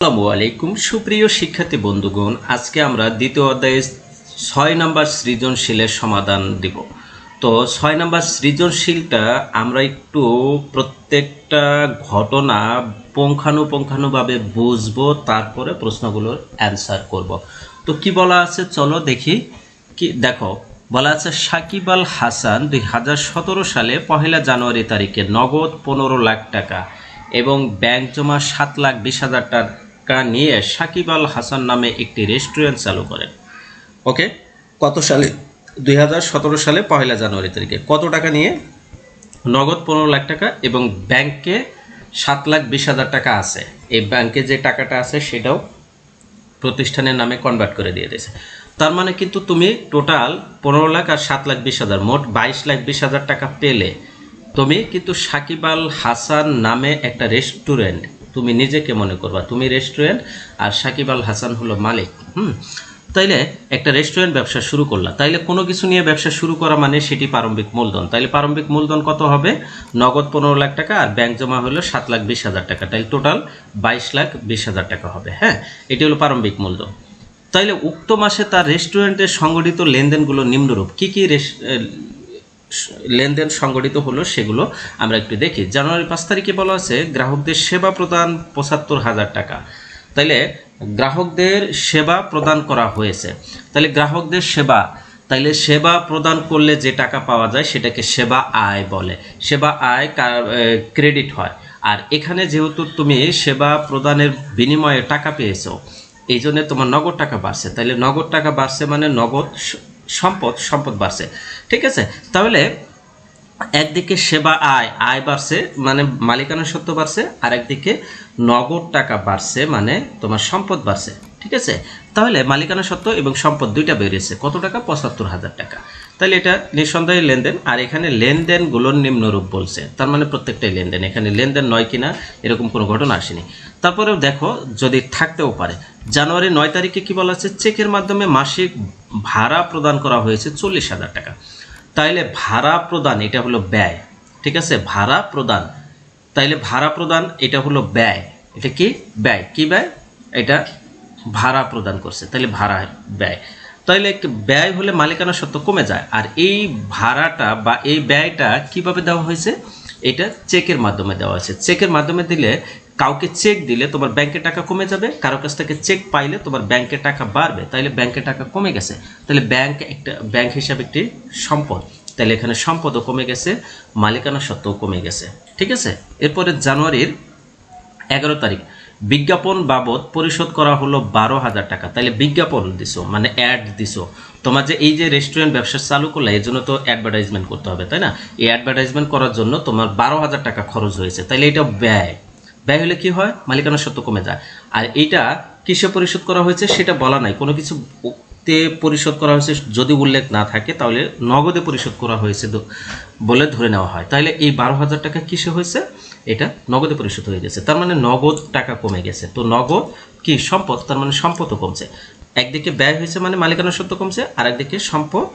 আসসালামু আলাইকুম, সুপ্রিয় শিক্ষার্থী বন্ধুগণ, আজকে আমরা দ্বিতীয় অধ্যায়ে ছয় নম্বর সৃজনশীলের সমাধান দিব। তো ছয় নম্বর সৃজনশীলটা আমরা একটু প্রত্যেকটা ঘটনা পুঙ্খানুপুঙ্খানুভাবে বুঝব, তারপরে প্রশ্নগুলোর অ্যান্সার করব। তো কি বলা আছে? চলো দেখি। কি, দেখো, বলা আছে, সাকিব আল হাসান দুই হাজার সতেরো সালে পহেলা জানুয়ারি তারিখে নগদ পনেরো লাখ টাকা এবং ব্যাংক জমা সাত লাখ বিশ হাজার টাকা নিয়ে সাকিব আল হাসান নামে একটি রেস্টুরেন্ট চালু করেন। ওকে, কত সালে? দুই হাজার সতেরো সালে, পয়লা জানুয়ারি তারিখে। কত টাকা নিয়ে? নগদ পনেরো লাখ টাকা এবং ব্যাংকে সাত লাখ বিশ হাজার টাকা আছে। এই ব্যাংকে যে টাকাটা আছে সেটাও প্রতিষ্ঠানের নামে কনভার্ট করে দিয়ে দিয়েছে। তার মানে কিন্তু তুমি টোটাল পনেরো লাখ আর সাত লাখ বিশ হাজার, মোট বাইশ লাখ বিশ হাজার টাকা পেলে। তুমি কিন্তু সাকিব আল হাসান নামে একটা রেস্টুরেন্ট তুমি নিজেকে মনে করবা। তুমি রেস্টুরেন্ট আর সাকিব আল হাসান হলো মালিক, হুম? তাইলে একটা রেস্টুরেন্ট ব্যবসা শুরু করলা। তাইলে কোনো কিছু নিয়ে ব্যবসা শুরু করা মানে সেটি প্রারম্ভিক মূলধন। তাইলে প্রারম্ভিক মূলধন কত হবে? নগদ পনেরো লাখ টাকা আর ব্যাংক জমা হলো সাত লাখ বিশ হাজার টাকা। তাই টোটাল বাইশ লাখ বিশ হাজার টাকা হবে হ্যাঁ? এটি হলো প্রারম্ভিক মূলধন। তাইলে উক্ত মাসে তার রেস্টুরেন্টের সংগঠিত লেনদেনগুলো নিম্নরূপ। কী কী লেনদেন সংগঠিত হলো সেগুলো আমরা একটু দেখি। জানুয়ারি পাঁচ তারিখে বলা আছে, গ্রাহকদের সেবা প্রদান পঁচাত্তর হাজার টাকা। তাইলে গ্রাহকদের সেবা প্রদান করা হয়েছে। তাহলে গ্রাহকদের সেবা, তাইলে সেবা প্রদান করলে যে টাকা পাওয়া যায় সেটাকে সেবা আয় বলে। সেবা আয় ক্রেডিট হয়। আর এখানে যেহেতু তুমি সেবা প্রদানের বিনিময়ে টাকা পেয়েছ এই জন্য তোমার নগদ টাকা বাড়ছে। তাহলে নগদ টাকা বাড়ছে মানে নগদ সম্পদ সম্পদ বাড়ছে। ঠিক আছে? তাহলে একদিকে সেবা আয় আয় বাড়ছে মানে মালিকানা সত্য বাড়ছে, আর একদিকে নগদ টাকা বাড়ছে মানে তোমার সম্পদ বাড়ছে। ঠিক আছে? তাহলে মালিকানা সত্ত্ব এবং সম্পদ দুইটা বেরিয়েছে। কত টাকা? পঁচাত্তর হাজার টাকা। তাহলে এটা নিঃসন্দেহে লেনদেন। আর এখানে লেনদেনগুলোর নিম্নরূপ বলছে। তার মানে প্রত্যেকটাই লেনদেন। এখানে লেনদেন নয় কিনা এরকম কোনো ঘটনা আসেনি। তারপরেও দেখো, যদি থাকতেও পারে, জানুয়ারি নয় তারিখে কি বলা আছে চেকের মাধ্যমে মাসিক ভাড়া প্রদান করা হয়েছে চল্লিশ হাজার টাকা। তাইলে ভাড়া প্রদান, এটা হলো ব্যয়। ঠিক আছে? ভাড়া প্রদান। তাইলে ভাড়া প্রদান, এটা হলো ব্যয়। এটা কি? ব্যয়। কি ব্যয়? এটা ভাড়া প্রদান করছে। তাইলে ভাড়া ব্যয়। একটু ব্যয় হলে মালিকানা সত্ত্ব কমে যায়। আর এই ভাড়াটা বা এই ব্যয়টা কীভাবে দেওয়া হয়েছে? এটা চেকের মাধ্যমে দেওয়া হয়েছে। চেকের মাধ্যমে দিলে কাউকে চেক দিলে তোমার ব্যাংকে টাকা কমে যাবে, কারও কাছ থেকে চেক পাইলে তোমার ব্যাংকে টাকা বাড়বে। তাইলে ব্যাংকে টাকা কমে গেছে। তাহলে ব্যাংক একটা, ব্যাংক হিসাবে একটি সম্পদ। তাহলে এখানে সম্পদও কমে গেছে, মালিকানা সত্ত্বেও কমে গেছে। ঠিক আছে? এরপরে জানুয়ারির এগারো তারিখ। বিজ্ঞাপন বাবদ পরিশোধ করা হলো বারো হাজার টাকা। তাহলে বিজ্ঞাপন দিছো মানে অ্যাড দিছো। তোমার যে এই যে রেস্টুরেন্ট ব্যবসা চালু করলে এই জন্য তো অ্যাডভার্টাইজমেন্ট করতে হবে, তাই না? এই অ্যাডভার্টাইজমেন্ট করার জন্য তোমার বারো হাজার টাকা খরচ হয়েছে। তাহলে এটা ব্যয়। ব্যয় হলে কি হয়? মালিকানা সত্য কমে যায়। আর এইটা কিসে পরিশোধ করা হয়েছে সেটা বলা নাই। কোনো কিছু তে পরিশোধ করা হয়েছে যদি উল্লেখ না থাকে, তাহলে নগদে পরিশোধ করা হয়েছে বলে ধরে নেওয়া হয়। তাহলে এই বারো হাজার টাকা কিসে হয়েছে? এটা নগদে পরিশোধ হয়ে গেছে। তার মানে নগদ টাকা কমে গেছে। তো নগদ কি সম্পদ? তার মানে সম্পদও কমছে। একদিকে ব্যয় হয়েছে মানে মালিকানা সত্য কমছে আর একদিকে সম্পদ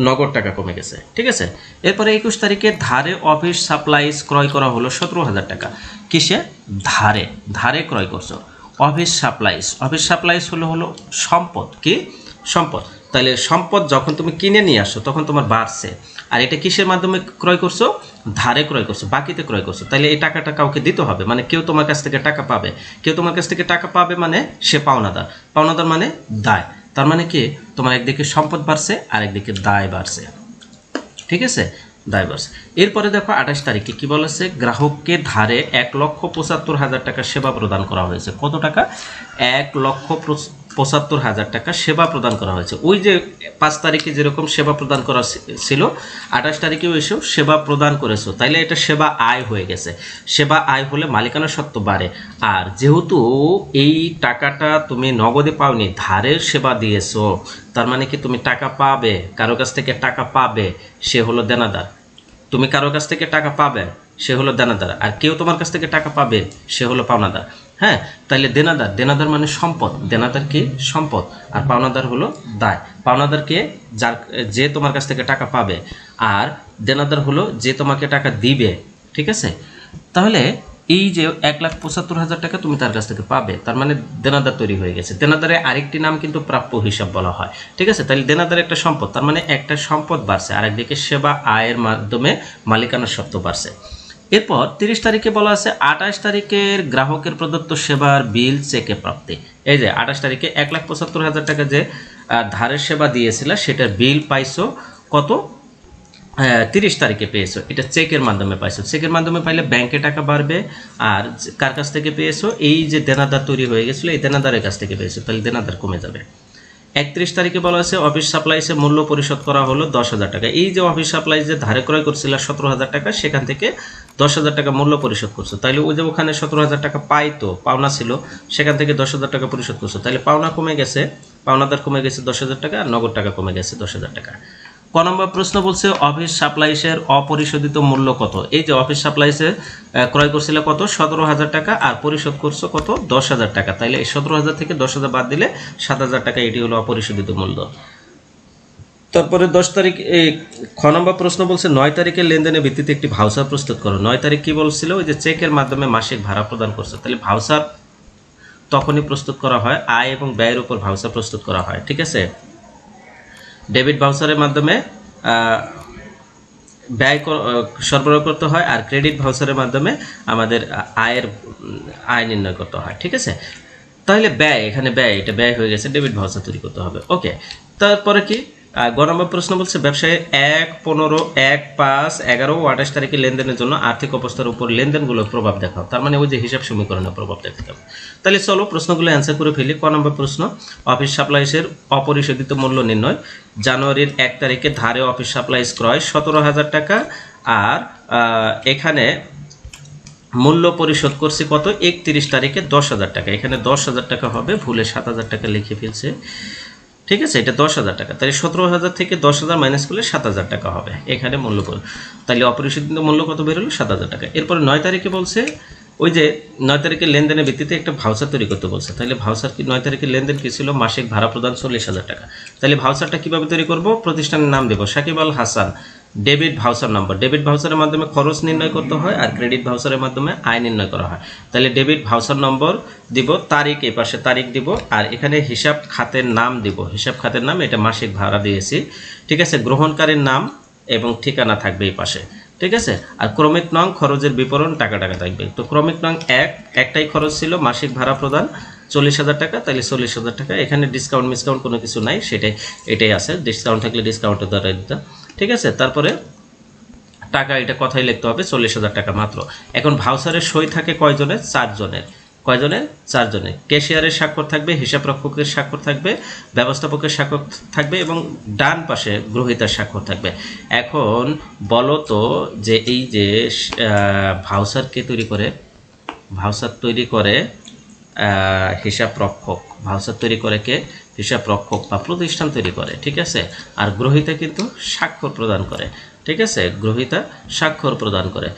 নগদ টাকা কমে গেছে। ঠিক আছে? এরপরে একুশ তারিখে ধারে অফিস সাপ্লাইজ ক্রয় করা হলো সতেরো হাজার টাকা। কিসে? ধারে। ধারে ক্রয় করছ। Office supplies. অফিস সাপ্লাইজ হলো হলো সম্পদ। কি? সম্পদ। তাহলে সম্পদ যখন তুমি কিনে নিয়ে আসো, তখন তোমার বাড়ছে। আর এটা কিসের মাধ্যমে ক্রয় করছ? ধারে ক্রয় করছ, বাকিতে ক্রয় করছ। তাহলে এই টাকাটা কাউকে দিতে হবে মানে কেউ তোমার কাছ থেকে টাকা পাবে। কেউ তোমার কাছ থেকে টাকা পাবে মানে সে পাওনাদার। পাওনাদার মানে দায়। তার মানে কি? তোমার একদিকে সম্পদ বাড়ছে আর একদিকে দায় বাড়ছে। ঠিক আছে? দায় বাড়ছে। এরপরে দেখো আঠাশ তারিখে কি বলেছে? গ্রাহককে ধারে এক লক্ষ পঁচাত্তর হাজার টাকা সেবা প্রদান করা হয়েছে। কত টাকা? এক লক্ষ পঁচাত্তর হাজার টাকা সেবা প্রদান করা হয়েছে। ওই যে পাঁচ তারিখে যেরকম সেবা প্রদান করা ছিল, আঠাশ তারিখেও এসেও সেবা প্রদান করেছ। তাইলে এটা সেবা আয় হয়ে গেছে। সেবা আয় হলে মালিকানা সত্ত্ব বাড়ে। আর যেহেতু এই টাকাটা তুমি নগদে পাওনি, ধারের সেবা দিয়েছ, তার মানে কি তুমি টাকা পাবে? কারও কাছ থেকে টাকা পাবে, সে হলো দেনাদার। তুমি কারও কাছ থেকে টাকা পাবে, সে হলো দেনাদার। আর কেউ তোমার কাছ থেকে টাকা পাবে, সে হলো পাওনাদার। হ্যাঁ তাহলে দেনাদার দেনাদার মানে সম্পদ। দেনাদার কি? সম্পদ। আর পাওনাদার হলো দায়। পাওনাদার কে? যার, যে তোমার কাছ থেকে টাকা পাবে। আর দেনাদার হলো যে তোমাকে টাকা দিবে। ঠিক আছে? তাহলে এই যে এক লাখ পঁচাত্তর হাজার টাকা তুমি তার কাছ থেকে পাবে, তার মানে দেনাদার তৈরি হয়ে গেছে। দেনাদারে আরেকটি নাম কিন্তু প্রাপ্য হিসাব বলা হয়। ঠিক আছে? তাহলে দেনাদার একটা সম্পদ, তার মানে একটা সম্পদ বাড়ছে। আরেকদিকে সেবা আয়ের মাধ্যমে মালিকানার সত্ত্ব বাড়ছে। এরপর তিরিশ তারিখে বলা আছে আঠাশ তারিখের গ্রাহকের প্রদত্ত সেবার বিল চেকে প্রাপ্তি। এই যে আঠাশ তারিখে এক লাখ পঁচাত্তর হাজার টাকা যে ধারের সেবা দিয়েছিল সেটার বিল পাইছো কত? তিরিশ তারিখে পেয়েছ। এটা চেকের মাধ্যমে পাইছো। চেকের মাধ্যমে পাইলে ব্যাংকে টাকা বাড়বে আর কার কাছ থেকে পেয়েছ? এই যে দেনাদার তৈরি হয়ে গেছিল, এই দেনাদারের কাছ থেকে পেয়েছ, তাহলে দেনাদার কমে যাবে। একত্রিশ তারিখে বলা হয়েছে অফিস সাপ্লাইসে মূল্য পরিশোধ করা হলো দশ হাজার টাকা। এই যে অফিস সাপ্লাইস যে ধারে ক্রয় করছিল সতেরো হাজার টাকা, সেখান থেকে দশ হাজার টাকা মূল্য পরিশোধ করছ। তাহলে ওই যে ওখানে সতেরো হাজার টাকা পাইতো, পাওনা ছিল, সেখান থেকে দশ হাজার টাকা পরিশোধ করছ। তাহলে পাওনা কমে গেছে, পাওনাদার কমে গেছে দশ হাজার টাকা আর নগদ টাকা কমে গেছে দশ হাজার টাকা। ক নম্বর প্রশ্ন বলছে, অফিস সাপ্লাইসের অপরিশোধিত মূল্য কত? এই যে অফিস সাপ্লাইসে ক্রয় করছিল কত? সতেরো হাজার টাকা, আর পরিশোধ করছ কত? দশ হাজার টাকা। তাইলে এই সতেরো হাজার থেকে দশ হাজার বাদ দিলে সাত হাজার টাকা এটি হলো অপরিশোধিত মূল্য। তারপরে দশ তারিখ, এই খ নম্বর প্রশ্ন বলছে, নয় তারিখের লেনদেনের ভিত্তিতে একটি ভাউচার প্রস্তুত করো। নয় তারিখ কি বলছিল? ওই যে চেকের মাধ্যমে মাসিক ভাড়া প্রদান করছে। তাহলে ভাউচার তখনই প্রস্তুত করা হয়, আয় এবং ব্যয়ের উপর ভাউচার প্রস্তুত করা হয়, ঠিক আছে? ডেবিট ভাউসারের মাধ্যমে ব্যয় সরবরাহ করতে হয় আর ক্রেডিট ভাউচারের মাধ্যমে আমাদের আয়ের আয় নির্ণয় করতে হয়, ঠিক আছে? তাহলে ব্যয়, এখানে ব্যয়, এটা ব্যয় হয়ে গেছে, ডেবিট ভাউচার তৈরি করতে হবে। ওকে, তারপরে কি? গ নম্বর প্রশ্ন বলছে, ব্যবসায় এক, পনেরো, এক, পাঁচ, এগারো আঠাশ তারিখে লেনদেনের জন্য আর্থিক অবস্থার উপর লেনদেনগুলোর প্রভাব দেখাও। তার মানে ওই যে হিসাব সমীকরণের প্রভাব হবে। তাহলে চলো প্রশ্নগুলো অ্যান্সার করে ফেলি। ক নম্বর প্রশ্ন অফিস সাপ্লাইসের অপরিশোধিত মূল্য নির্ণয়। জানুয়ারির এক তারিখে ধারে অফিস সাপ্লাইস ক্রয় সতেরো হাজার টাকা আর এখানে মূল্য পরিশোধ করছি কত? একত্রিশ তারিখে দশ হাজার টাকা। এখানে দশ হাজার টাকা হবে, ভুলে সাত হাজার টাকা লিখে ফেলছে। ঠিক আছে, এটা দশ হাজার টাকা। তাহলে সতেরো হাজার থেকে দশ হাজার মাইনাস করলে সাত হাজার টাকা হবে। এখানে মূল্য পরি- তাহলে অপরিশোধিত মূল্য কত বেরোলো? সাত হাজার টাকা। এরপরে নয় তারিখে বলছে, ওই যে নয় তারিখের লেনদেনের ভিত্তিতে একটা ভাউচার তৈরি করতে বলছে। তাহলে ভাউচার কি, নয় তারিখের লেনদেন কী ছিল? মাসিক ভাড়া প্রদান চল্লিশ হাজার টাকা। তাহলে ভাউচারটা কীভাবে তৈরি করব? প্রতিষ্ঠানের নাম দেবো। সাকিব আল হাসান। ডেবিট ভাউচার নম্বর। ডেবিট ভাউচারের মাধ্যমে খরচ নির্ণয় করতে হয় আর ক্রেডিট ভাউচারের মাধ্যমে আয় নির্ণয় করা হয়। তাহলে ডেবিট ভাউচার নম্বর দিব, তারিখ এই পাশে তারিখ দিব আর এখানে হিসাব খাতের নাম দিব। হিসাব খাতের নাম, এটা মাসিক ভাড়া দিয়েছি। ঠিক আছে? গ্রহণকারীর নাম এবং ঠিকানা থাকবে এই পাশে। ঠিক আছে? আর ক্রমিক নং খরচের বিবরণ টাকা টাকা থাকবে। তো ক্রমিক নং এক, একটাই খরচ ছিল, মাসিক ভাড়া প্রদান চল্লিশ হাজার টাকা, তাহলে চল্লিশ হাজার টাকা। এখানে ডিসকাউন্ট মিসকাউন্ট কোনো কিছু নাই, সেটাই, এটাই আছে। ডিসকাউন্ট থাকলে ডিসকাউন্টের দ্বারা দিতাম ঠিক আছে? তারপরে টাকা এটা কথাই লিখতে হবে চল্লিশ হাজার টাকা মাত্র। এখন ভাউচারের সই থাকে কয়জনের? চারজনের। কয়জনের? চারজনের। ক্যাশিয়ারের স্বাক্ষর থাকবে হিসাব রক্ষকের স্বাক্ষর থাকবে ব্যবস্থাপকের স্বাক্ষর থাকবে এবং ডান পাশে গ্রহিতার স্বাক্ষর থাকবে। এখন বলো তো যে এই যে আহ, ভাউচার কে তৈরি করে? ভাউচার তৈরি করে আহ, হিসাব রক্ষক। ভাউচার তৈরি করে কে? হিসাব রক্ষক বা প্রতিষ্ঠান তৈরি করে ঠিক আছে? আর গ্রহিতা কিন্তু স্বাক্ষর প্রদান করে ঠিক আছে? গ্রহিতা স্বাক্ষর প্রদান করে।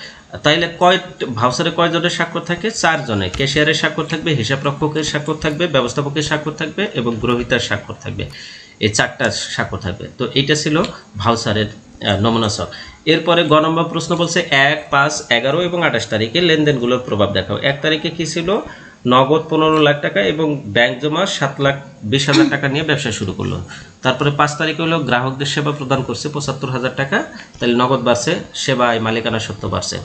তাইলে কয় ভাউচারে কয়জনের স্বাক্ষর থাকে? চারজনে। ক্যাশিয়ারের স্বাক্ষর থাকবে হিসাব রক্ষকের স্বাক্ষর থাকবে ব্যবস্থাপকের স্বাক্ষর থাকবে এবং গ্রহিতার স্বাক্ষর থাকবে। এই চারটা স্বাক্ষর থাকবে। তো এইটা ছিল ভাউচারের আহ, নমুনা এরপরে গ নম্বর প্রশ্ন বলছে এক পাঁচ এগারো এবং আঠাশ তারিখে লেনদেনগুলোর প্রভাব দেখাও। এক তারিখে কী ছিল? নগদ পনেরো লাখ টাকা এবং ব্যাংক জমা সাত লাখ বিশ হাজার টাকা নিয়ে ব্যবসা শুরু করল। তারপরে পাঁচ তারিখে হলো গ্রাহকদের সেবা প্রদান করছে পঁচাত্তর হাজার টাকা, তাহলে নগদ বাড়ছে সেবায় মালিকানা সত্ত্ব বাড়ছে।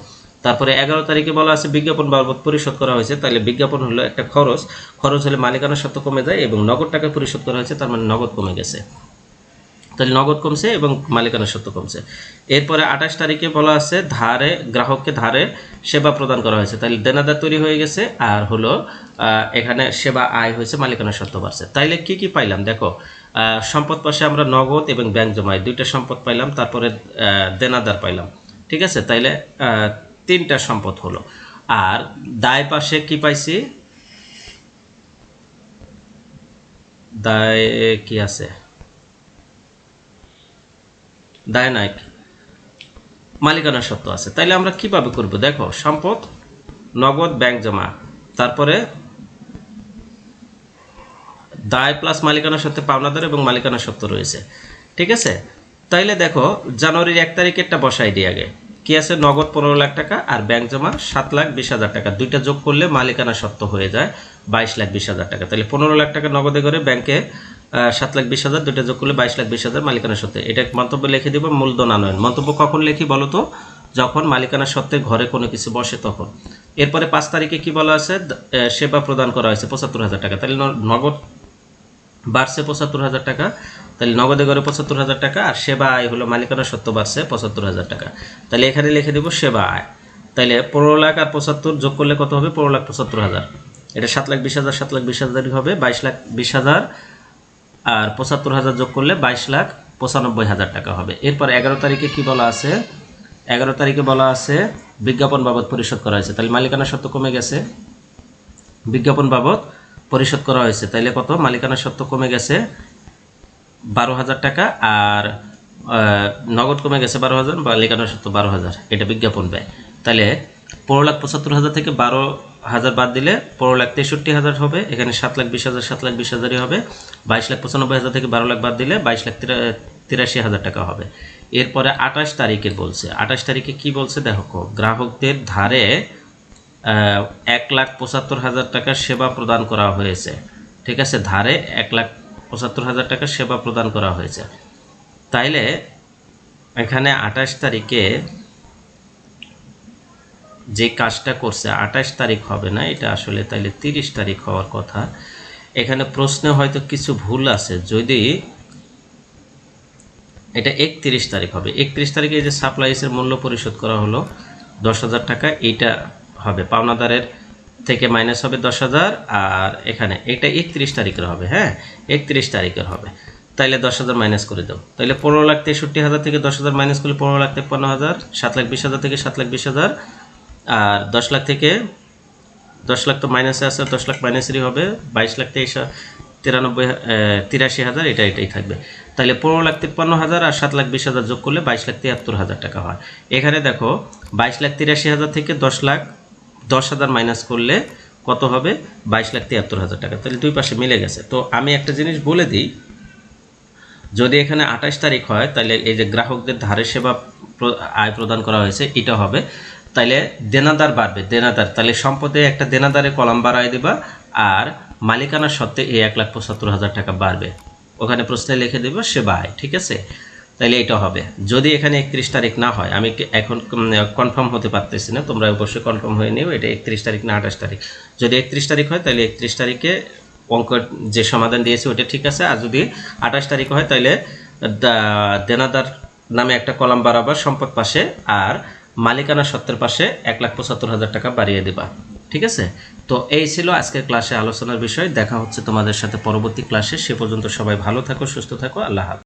তারপরে এগারো তারিখে বলা আছে বিজ্ঞাপন বাবদ পরিশোধ করা হয়েছে, তাহলে বিজ্ঞাপন হলো একটা খরচ। খরচ হলে মালিকানা সত্ত্ব কমে যায় এবং নগদ টাকা পরিশোধ করা হয়েছে, তার মানে নগদ কমে গেছে। তাহলে নগদ কমছে এবং মালিকানা সত্ত্ব কমছে। এরপরে আঠাশ তারিখে বলা আছে ধারে, গ্রাহককে ধারে সেবা প্রদান করা হয়েছে। তাহলে দেনাদার তৈরি হয়ে গেছে আর হলো এখানে সেবা আয় হয়েছে, মালিকানা সত্ত্ব বাড়ছে। তাইলে কি কি পাইলাম? দেখো সম্পদ পাশে আমরা নগদ এবং ব্যাংক জমায় দুইটা সম্পদ পাইলাম, তারপরে দেনাদার পাইলাম। ঠিক আছে? তাইলে তিনটা সম্পদ হলো। আর দায় পাশে কি পাইছি? দায় কি আছে? দায় নাই। মালিকানা সত্ত্ব আছে। তাইলে আমরা কীভাবে করব? দেখো, সম্পদ, নগদ ব্যাংক জমা। তারপরে দায় প্লাস মালিকানা সত্ত্বে পাওনাদার এবং মালিকানা সত্ত্ব রয়েছে। ঠিক আছে? তাইলে দেখো, জানুয়ারির এক তারিখেরটা বসাই দিই আগে। কি আছে? নগদ পনেরো লাখ টাকা আর ব্যাংক জমা সাত লাখ বিশ হাজার টাকা। দুইটা যোগ করলে মালিকানা সত্ত্ব হয়ে যায় বাইশ লাখ বিশ হাজার টাকা। তাহলে পনেরো লাখ টাকা নগদে করে ব্যাংকে সাত লাখ বিশ হাজার, দুইটা যোগ করলে বাইশ লাখ বিশ হাজার মালিকানা সত্ত্বে এটা মন্তব্য লিখে দিব মূলধন আনয়ন। মন্তব্য কখন লিখি বলো তো? যখন মালিকানা সত্ত্বে ঘরে কোনো কিছু বসে তখন। এরপরে পাঁচ তারিখে কি বলা আছে? সেবা প্রদান করা হয়েছে পঁচাত্তর হাজার টাকা। তাহলে নগদ বাড়ছে পঁচাত্তর হাজার টাকা। তাহলে নগদে ঘরে পঁচাত্তর হাজার টাকা আর সেবা আয় হলো মালিকানা সত্ত্ব বাড়ছে পঁচাত্তর হাজার টাকা। তাহলে এখানে লিখে দেবো সেবা আয়। তাহলে পনেরো লাখ আর পঁচাত্তর যোগ করলে কত হবে? পনেরো লাখ পঁচাত্তর হাজার। এটা সাত লাখ বিশ হাজার, সাত লাখ বিশ হাজারই হবে। বাইশ লাখ বিশ হাজার আর পঁচাত্তর হাজার যোগ করলে বাইশ লাখ পঁচানব্বই হাজার টাকা হবে। এরপর এগারো তারিখে কি বলা আছে? এগারো তারিখে বলা আছে, বিজ্ঞাপন বাবদ পরিশোধ করা হয়েছে। তাহলে মালিকানা সত্ত্ব কমে গেছে। বিজ্ঞাপন বাবদ পরিশোধ করা হয়েছে। তাইলে কত? মালিকানা সত্ত্ব কমে গেছে বারো হাজার টাকা আর নগদ কমে গেছে বারো হাজার মালিকানা সত্ত্ব বারো হাজার। এটা বিজ্ঞাপন ব্যয়। তাহলে পনেরো লাখ পঁচাত্তর হাজার থেকে বারো হাজার বাদ দিলে পনেরো লাখ তেষট্টি হাজার হবে, এখানে সাত লাখ বিশ হাজার, সাত লাখ বিশ হাজারই হবে। বাইশ লাখ পঁচানব্বই হাজার থেকে বারো লাখ বাদ দিলে বাইশ লাখ তিরাশি হাজার টাকা হবে। এরপরে আঠাশ তারিখের বলছে, আঠাশ তারিখে কি বলছে দেখো, গ্রাহকদের ধারে এক লাখ পঁচাত্তর হাজার টাকার সেবা প্রদান করা হয়েছে। ঠিক আছে, ধারে এক লাখ পঁচাত্তর হাজার টাকার সেবা প্রদান করা হয়েছে। তাইলে এখানে আঠাশ তারিখে যে কাজটা করছে, আঠাশ তারিখ হবে না, এটা আসলে তাইলে তিরিশ তারিখ হওয়ার কথা। এখানে প্রশ্নে হয়তো কিছু ভুল আছে, যদি এটা একত্রিশ তারিখ হবে। একত্রিশ তারিখে যে সাপ্লাইসের মূল্য পরিশোধ করা হলো, দশ হাজার টাকা, এইটা হবে। পাওনাদারের থেকে মাইনাস হবে দশ হাজার, আর এখানে এটা একত্রিশ তারিখের হবে হ্যাঁ? একত্রিশ তারিখের হবে। তাইলে দশ হাজার মাইনাস করে দাও। তাইলে পনেরো লাখ তেষট্টি হাজার থেকে দশ হাজার মাইনাস করলে পনেরো লাখ তেপ্পান্ন হাজার, সাত লাখ বিশ হাজার থেকে সাত লাখ বিশ হাজার আর দশ লাখ থেকে দশ লাখ তো মাইনাসে আছে, দশ লাখ মাইনাসেরই হবে। বাইশ লাখ তেইশ তিরানব্বই তিরাশি হাজার এটা এটাই থাকবে। তাহলে পনেরো লাখ তিপ্পান্ন হাজার আর সাত লাখ বিশ হাজার যোগ করলে বাইশ লাখ তিয়াত্তর হাজার টাকা হয়। এখানে দেখো, বাইশ লাখ তিরাশি হাজার থেকে দশ লাখ দশ হাজার মাইনাস করলে কত হবে? বাইশ লাখ তিয়াত্তর হাজার টাকা। তাহলে দুই পাশে মিলে গেছে। তো আমি একটা জিনিস বলে দিই, যদি এখানে আঠাশ তারিখ হয়, তাহলে এই যে গ্রাহকদের ধারে সেবা আয় প্রদান করা হয়েছে, এটা হবে। তাহলে দেনাদার বাড়বে, দেনাদার। তাহলে সম্পদে একটা দেনাদারে কলাম বাড়ায় দেবা, আর মালিকানা সত্ত্বে এই এক লাখ পঁচাত্তর হাজার টাকা বাড়বে। ওখানে প্রশ্নে লিখে দেবো সেবা আয় ঠিক আছে? তাহলে এটা হবে। যদি এখানে একত্রিশ তারিখ না হয়, আমি এখন কনফার্ম হতে পারতেছি না, তোমরা অবশ্যই কনফার্ম হয়ে নিও, এটা একত্রিশ তারিখ না আঠাশ তারিখ। যদি একত্রিশ তারিখ হয় তাহলে একত্রিশ তারিখে অঙ্ক যে সমাধান দিয়েছে ওটা ঠিক আছে। আর যদি আঠাশ তারিখ হয় তাহলে দেনাদার নামে একটা কলাম বাড়াবার সম্পদ পাশে, আর মালিকানা সত্ত্বের পাশে এক লাখ পঁচাত্তর হাজার টাকা বাড়িয়ে দেবা। ঠিক আছে? তো এই ছিল আজকের ক্লাসে আলোচনার বিষয়। দেখা হচ্ছে তোমাদের সাথে পরবর্তী ক্লাসে। সে পর্যন্ত সবাই ভালো থাকো, সুস্থ থাকো। আল্লাহ